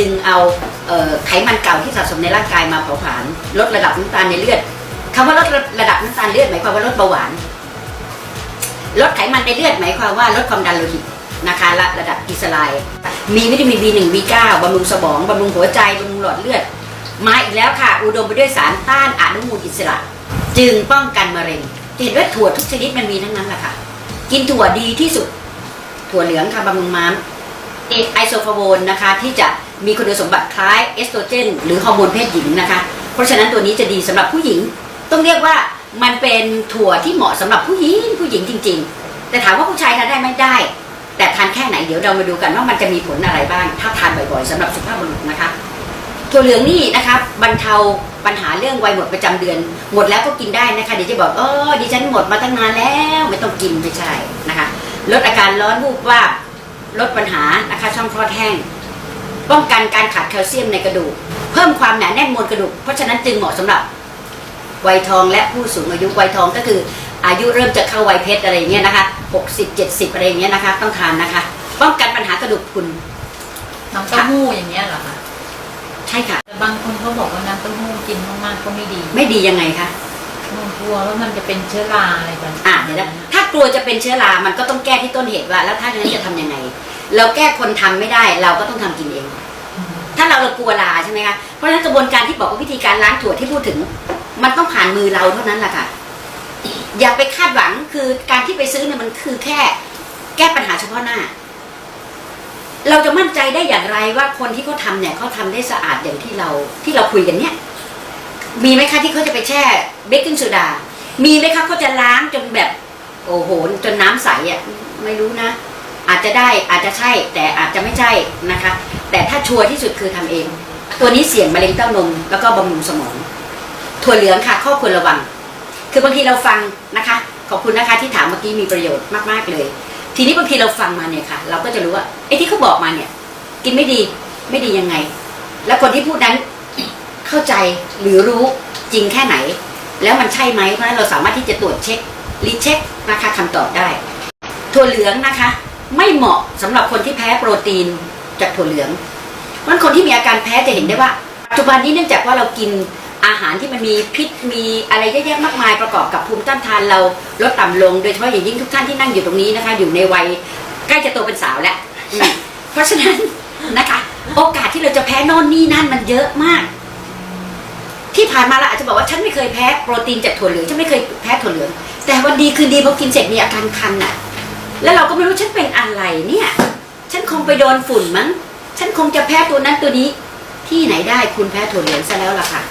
ดึงเอาเออไขมันเก่าที่สะสมในร่างกายมาเผาผลาญลดระดับน้ำตาลในเลือดคำว่าลดระดับน้ำตาลเลือดหมายความว่าลดเบาหวาน ลดไขมันในเลือดหมายความว่าลดความดันโลหิตนะคะและระดับกิสไลน์มีวิตามิน B1 B9 บำรุงสมองบำรุงหัวใจบำรุงหลอดเลือด มาอีกแล้วค่ะ อุดมไปด้วยสารต้านอนุมูลอิสระ จึงป้องกันมะเร็งเห็นว่าถั่วทุกชนิดมันมีทั้งนั้นแหละค่ะ กินถั่วดีที่สุด ถั่วเหลืองค่ะบำรุงม้ามไอโซฟาโวนนะคะที่จะ มีคุณสมบัติคล้ายเอสโตรเจน หรือฮอร์โมนเพศหญิงนะคะ เพราะฉะนั้นตัวนี้จะดีสำหรับผู้หญิง ต้องเรียกว่ามันเป็นถั่วที่เหมาะสำหรับผู้หญิงผู้หญิงจริง ๆ แต่ถามว่าผู้ชายทานได้ไหมได้ แต่ทานแค่ไหนเดี๋ยวเรามาดูกันว่ามันจะมีผลอะไรบ้าง ถ้าทานบ่อยๆสำหรับสุภาพบุรุษนะคะถั่วเหลืองนี่นะคะบรรเทาปัญหาเรื่องวัยหมดประจำเดือน หมดแล้วก็กินได้นะคะเดี๋ยวจะบอกเออดิฉันหมดมาตั้งนานแล้วไม่ต้องกินไม่ใช่นะคะลดอาการร้อนวูบว่าลดปัญหานะคะช่องคลอดแห้ง ป้องกันการขาดแคลเซียมในกระดูก เพิ่มความหนาแน่นมวลกระดูก เพราะฉะนั้นจึงเหมาะสำหรับวัยทองและผู้สูงอายุวัยทองก็คือ อายุเริ่มจะเข้าวัยเพชรอะไรอย่างเงี้ยนะคะ60 70อะไรอย่างเงี้ยนะคะ ต้องทานนะคะ ป้องกันปัญหากระดูกพรุนน้ำเต้าหู้อย่างเงี้ยเหรอคะใช่ค่ะแต่บางคนเขาบอกว่าน้ำเต้าหู้กินมากๆก็ไม่ดี ไม่ดียังไงคะมันกลัวว่ามันจะเป็นเชื้อราอะไรแบบอะเดี๋ยวนะถ้ากลัวจะเป็นเชื้อรา มันก็ต้องแก้ที่ต้นเหตุว่า แล้วถ้าอย่างนั้นจะทำยังไง เราแก้คนทำไม่ได้ เราก็ต้องทำกินเองอืมถ้าเราเรากลัวราใช่ไหมคะเพราะฉะนั้นกระบวนการที่บอกว่าวิธีการล้างถั่วที่พูดถึง มันต้องผ่านมือเราเท่านั้นแหละค่ะอย่าไปคาดหวังคือการที่ไปซื้อเนี่ยมันคือแค่ แก้ปัญหาเฉพาะหน้า เราจะมั่นใจได้อย่างไรว่าคนที่เขาทำเนี่ยเขาทำได้สะอาดอย่างที่เราที่เราคุยกันเนี่ยมีไหมคะที่เขาจะไปแช่เบกกิ้งโซดา มีไหมคะเขาจะล้างจนแบบ โอ้โห จนน้ำใสอะ ไม่รู้นะ อาจจะได้อาจจะใช่แต่อาจจะไม่ใช่นะคะ แต่ถ้าชัวร์ที่สุดคือทำเอง ตัวนี้เสี่ยงมะเร็งเต้านมแล้วก็บำรุงสมองถั่วเหลืองค่ะข้อควรระวัง คือบางทีเราฟังนะคะขอบคุณนะคะที่ถามเมื่อกี้มีประโยชน์มากๆเลย ทีนี้บางทีเราฟังมาเนี่ยค่ะ เราก็จะรู้ว่าไอ้ที่เขาบอกมาเนี่ย กินไม่ดีไม่ดียังไง แล้วคนที่พูดนั้นเข้าใจหรือรู้จริงแค่ไหน แล้วมันใช่ไหมเพราะฉะนั้นเราสามารถที่จะตรวจเช็ครีเช็คนะคะคำตอบได้ ถั่วเหลืองนะคะ ไม่เหมาะสำหรับคนที่แพ้โปรตีนจากถั่วเหลืองเพราะฉะนั้นคนที่มีอาการแพ้จะเห็นได้ว่าปัจจุบันนี้เนื่องจากว่าเรากินอาหารที่มันมีพิษมีอะไรเยอะแยะมากมายประกอบกับภูมิต้านทานเราลดต่ำลง โดยเฉพาะอย่างยิ่งทุกท่านที่นั่งอยู่ตรงนี้นะคะ อยู่ในวัยใกล้จะโตเป็นสาวแล้วเพราะฉะนั้นนะคะ โอกาสที่เราจะแพ้น่นนี่นั่นมันเยอะมาก ที่ผ่านมาเราอาจจะบอกว่าฉันไม่เคยแพ้โปรตีนจากถั่วเหลืองฉันไม่เคยแพ้ถั่วเหลืองแต่วันดีคืนดีพอกินเสร็จมีอาการคันน่ะ แล้วเราก็ไม่รู้ฉันเป็นอะไรเนี่ย ฉันคงไปโดนฝุ่นมั้ง ฉันคงจะแพ้ตัวนั้นตัวนี้ ที่ไหนได้คุณแพ้ถั่วเหลืองซะแล้วล่ะค่ะ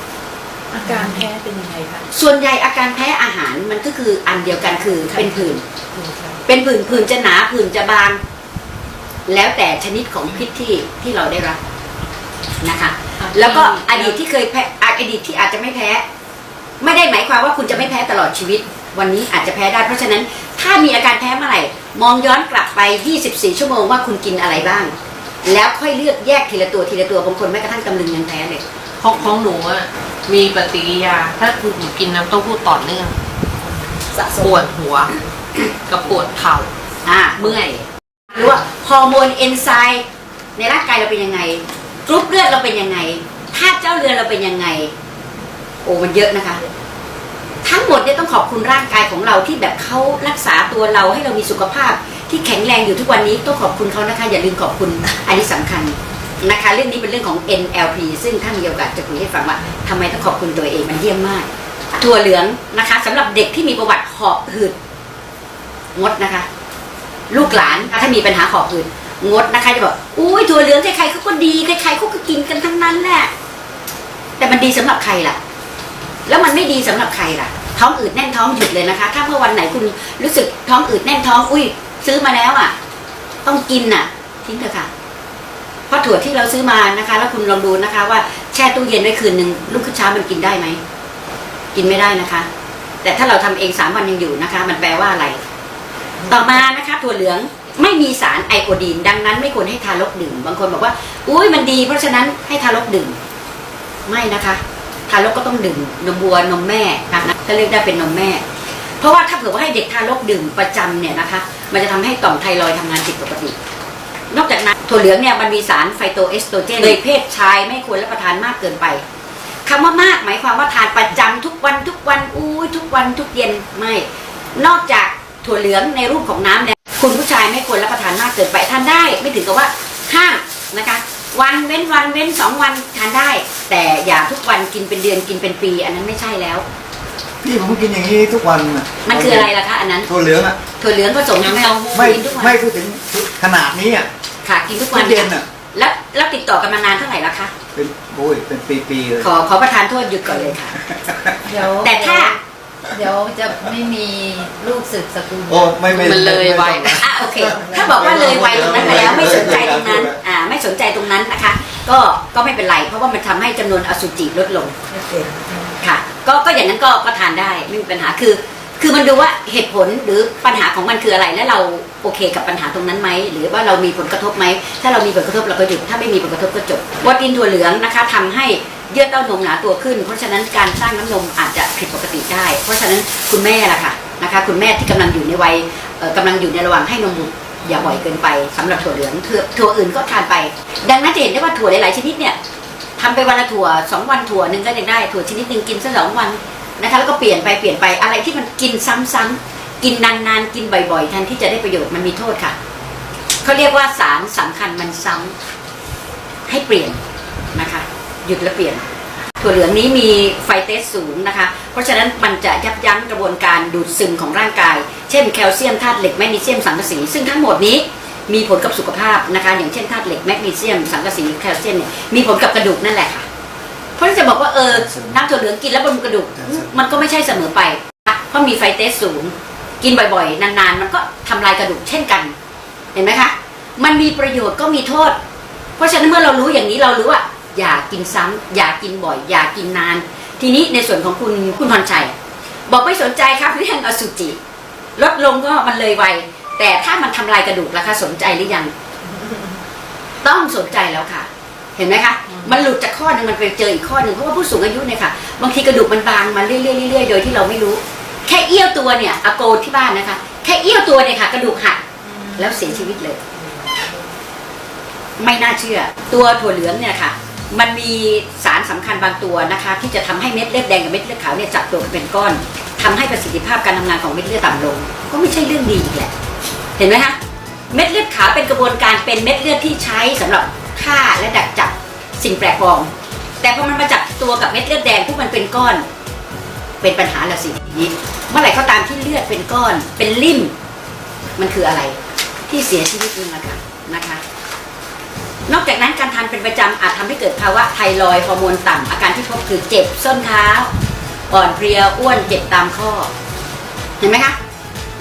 อาการแพ้เป็นยังไงคะส่วนใหญ่อาการแพ้อาหารมันก็คืออันเดียวกันคือเป็นผื่น เป็นผื่นผื่นจะหนาผื่นจะบาง แล้วแต่ชนิดของพิษที่ที่เราได้รับนะคะ แล้วก็อดีตที่เคยแพ้อะอดีตที่อาจจะไม่แพ้ ไม่ได้หมายความว่าคุณจะไม่แพ้ตลอดชีวิต วันนี้อาจจะแพ้ได้ เพราะฉะนั้น ถ้ามีอาการแพ้เมื่อไหร่มองย้อนกลับไป 24 ชั่วโมงว่าคุณกินอะไรบ้าง แล้วค่อยเลือกแยกทีละตัวทีละตัวบางคนแม้กระทั่งตำลึงยังแพ้เลยของของหนูอะมีปฏิกิริยา ถ้าคือหนูกินน้ำเต้าหู้ต่อเนื่องสะสปมวดหัว กับปวดเข่าอ่าเมื่อยหรือว่าฮอร์โมนเอนไซม์ในร่างกายเราเป็นยังไงกรุ๊ปเลือดเราเป็นยังไงธาตุเจ้าเรือนเราเป็นยังไง โอ้มันเยอะนะคะ ทั้งหมดเนี่ยต้องขอบคุณร่างกายของเราที่แบบเขารักษาตัวเราให้เรามีสุขภาพ ที่แข็งแรงอยู่ทุกวันนี้ต้องขอบคุณเขานะคะอย่าลืมขอบคุณอันนี้สำคัญนะคะ เรื่องนี้เป็นเรื่องของ NLP ซึ่งถ้ามีโอกาสจะคุยให้ฟังว่าทำไมต้องขอบคุณตัวเองมันเยี่ยมมากถั่วเหลืองนะคะสำหรับเด็กที่มีประวัติหอบหืดงดนะคะ ลูกหลานถ้ามีปัญหาหอบหืดงดนะคะจะบอกอุ้ยถั่วเหลืองใครๆเขาก็ดีใครๆเขาก็กินกันทั้งนั้นแหละแต่มันดีสำหรับใครล่ะ แล้วมันไม่ดีสำหรับใครล่ะ ท้องอืดแน่นท้องหยุดเลยนะคะ ถ้าเมื่อวันไหนคุณรู้สึกท้องอืดแน่นท้อง อุ้ย ซื้อมาแล้วอะ ต้องกินน่ะ ทิ้งเถอะค่ะเพราะถั่วที่เราซื้อมานะคะ แล้วคุณลองดูนะคะ ว่าแช่ตู้เย็นไว้คืนหนึ่งลูกขึ้นเช้ามันกินได้ไหมกินไม่ได้นะคะ แต่ถ้าเราทำเองสามวันยังอยู่นะคะ มันแปลว่าอะไร ต่อมานะคะถั่วเหลืองไม่มีสารไอโอดีน ดังนั้นไม่ควรให้ทารกดื่ม บางคนบอกว่า อุ้ยมันดี เพราะฉะนั้นให้ทารกดื่ม ไม่นะคะ ทารกก็ต้องดื่มนมวัวนมแม่นะถ้าเรียกได้เป็นนมแม่ เพราะว่าถ้าเผื่อว่าให้เด็กทารกดื่มประจำเนี่ยนะคะ มันจะทำให้ต่อมไทรอยด์ทำงานผิดปกติ นอกจากนั้นถั่วเหลืองเนี่ยมันมีสารไฟโตเอสโตรเจนเลยเพศชายไม่ควรรับประทานมากเกินไปคำว่ามากหมายความว่าทานประจำทุกวันทุกวันอุ้ยทุกวันทุกเย็นไม่ นอกจากถั่วเหลืองในรูปของน้ำเนี่ยคุณผู้ชายไม่ควรรับประทานมากเกินไปทานได้ ไม่ถึงกับว่าห้ามนะคะ วันเว้นวันเว้นสองวันทานได้ แต่อย่าทุกวันกินเป็นเดือนกินเป็นปี อันนั้นไม่ใช่แล้ว พี่ผมกินอย่างนี้ทุกวันน่ะมันคืออะไรล่ะคะอันนั้นถั่วเหลืองอะถั่วเหลืองผสมน้ำเต้าหู้ไม่กินทุกวันไม่พูดถึงขนาดนี้อะค่ะกินทุกทุวันกเย็นอะแล้วแล้วติดต่อกันมานานเท่าไหร่แล้วคะเป็นโอ้ยเป็นปีๆเลยขอขอประทานโทษหยุดก่อนเลยค่ะ เดี๋ยวแต่ถ้า เดี๋ยวจะไม่มีลูกสืบสกุล โอ้ไม่ไม่มันเลยไวม่ต้องอะโอเค ถ้าบอกว่าเลยวัยตรงนั้นไปแล้วไม่สนใจตรงนั้นอ่าไม่สนใจตรงนั้นนะคะ ก็ก็ไม่เป็นไร เพราะว่ามันทำให้จำนวนอสุจิลดลง ไม่เป็นค่ะก็ก็อย่างนั้นก็ก็ทานได้ไม่มีปัญหาคือ คือมันดูว่าเหตุผลหรือปัญหาของมันคืออะไร และเราโอเคกับปัญหาตรงนั้นไหมหรือว่าเรามีผลกระทบไหมถ้าเรามีผลกระทบเราก็หยุดถ้าไม่มีผลกระทบก็จบวอตินถั่วเหลืองนะคะทำให้ เยื่อเต้านมหนาตัวขึ้น เพราะฉะนั้นการสร้างน้ำนมอาจจะผิดปกติได้ เพราะฉะนั้นคุณแม่ล่ะค่ะนะคะ คุณแม่ที่กำลังอยู่ในวัยเอ่อกำลังอยู่ในระหว่างให้นมบุตรอย่าบ่อยเกินไปสำหรับถั่วเหลืองถั่วถั่วอื่นก็ทานไป ดังนั้นจะเห็นได้ว่าถั่วหลายๆชนิดเนี่ยทำไปวันละถั่วสองวันถั่วหนึ่งก็ยังได้ถั่วชนิดหนึ่งกินสักสองวันนะคะแล้วก็เปลี่ยนไปเปลี่ยนไปอะไรที่มันกินซ้ำๆกินนานๆ กินบ่อยๆแทนที่จะได้ประโยชน์มันมีโทษค่ะเขาเรียกว่าสารสำคัญมันซ้ำให้เปลี่ยน หยุดแล้วเปลี่ยน ถั่วเหลืองนี้มีไฟเตสสูงนะคะ เพราะฉะนั้นมันจะยับยั้งกระบวนการดูดซึมของร่างกาย เช่นแคลเซียมธาตุเหล็กแมกนีเซียมสังกะสี ซึ่งทั้งหมดนี้มีผลกับสุขภาพนะคะ อย่างเช่นธาตุเหล็กแมกนีเซียมสังกะสีแคลเซียมเนี่ยมีผลกับกระดูกนั่นแหละค่ะ เพราะฉะนั้นจะบอกว่าเออน้ำถั่วเหลืองกินแล้วบำรุงกระดูก มันก็ไม่ใช่เสมอไป เพราะมีไฟเตสสูง กินบ่อยๆ นานๆ มันก็ทำลายกระดูกเช่นกัน เห็นไหมคะ มันมีประโยชน์ก็มีโทษ เพราะฉะนั้นเมื่อเรารู้อย่างนี้เรารู้ว่า อย่ากินซ้ำอย่ากินบ่อย อย่ากินนาน ทีนี้ในส่วนของคุณคุณพรชัย บอกไม่สนใจครับเรื่องอสุจิ ลดลงก็มันเลยไว แต่ถ้ามันทำลายกระดูกล่ะคะสนใจหรือยัง ต้องสนใจแล้วค่ะ เห็นไหมคะ มันหลุดจากข้อหนึงมันไปเจออีกข้อหนึ่งเพราะว่าผู้สูงอายุเนี่ยค่ะบางทีกระดูกมันบางมาเรื่อยๆเรื่อยๆโดยที่เราไม่รู้ แค่เอี้ยวตัวเนี่ยอาโกที่บ้านนะคะ แค่เอี้ยวตัวเนี่ยค่ะ กระดูกหักแล้วเสียชีวิตเลย ไม่น่าเชื่อ ตัวถั่วเหลืองเนี่ยค่ะ มันมีสารสำคัญบางตัวนะคะ ที่จะทำให้เม็ดเลือดแดงกับเม็ดเลือดขาวเนี่ยจับตัวกันเป็นก้อนทำให้ประสิทธิภาพการทำงานของเม็ดเลือดต่ำลง ก็ไม่ใช่เรื่องดีอีกแหละ เห็นไหมคะเม็ดเลือดขาวเป็นกระบวนการเป็นเม็ดเลือดที่ใช้สำหรับฆ่าและดักจับสิ่งแปลกปลอมแต่พอมันมาจับตัวกับเม็ดเลือดแดงพวกมันเป็นก้อน เป็นปัญหาละสิทีนี้เมื่อไหร่ก็ตามที่เลือดเป็นก้อน เป็นลิ่มมันคืออะไร ที่เสียชีวิตนี่นะคะนะคะ นอกจากนั้นการทานเป็นประจำอาจทำให้เกิดภาวะไทรอยด์ฮอร์โมนต่ำอาการที่พบคือเจ็บส้นเท้า อ่อนเพลียอ้วนเจ็บตามข้อ เห็นไหมคะ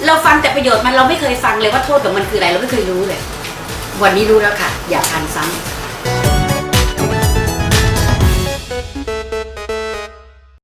เราฟังแต่ประโยชน์มันเราไม่เคยฟังเลยว่าโทษของมันคืออะไรเราไม่เคยรู้เลย วันนี้รู้แล้วค่ะ อย่าทานซ้ำ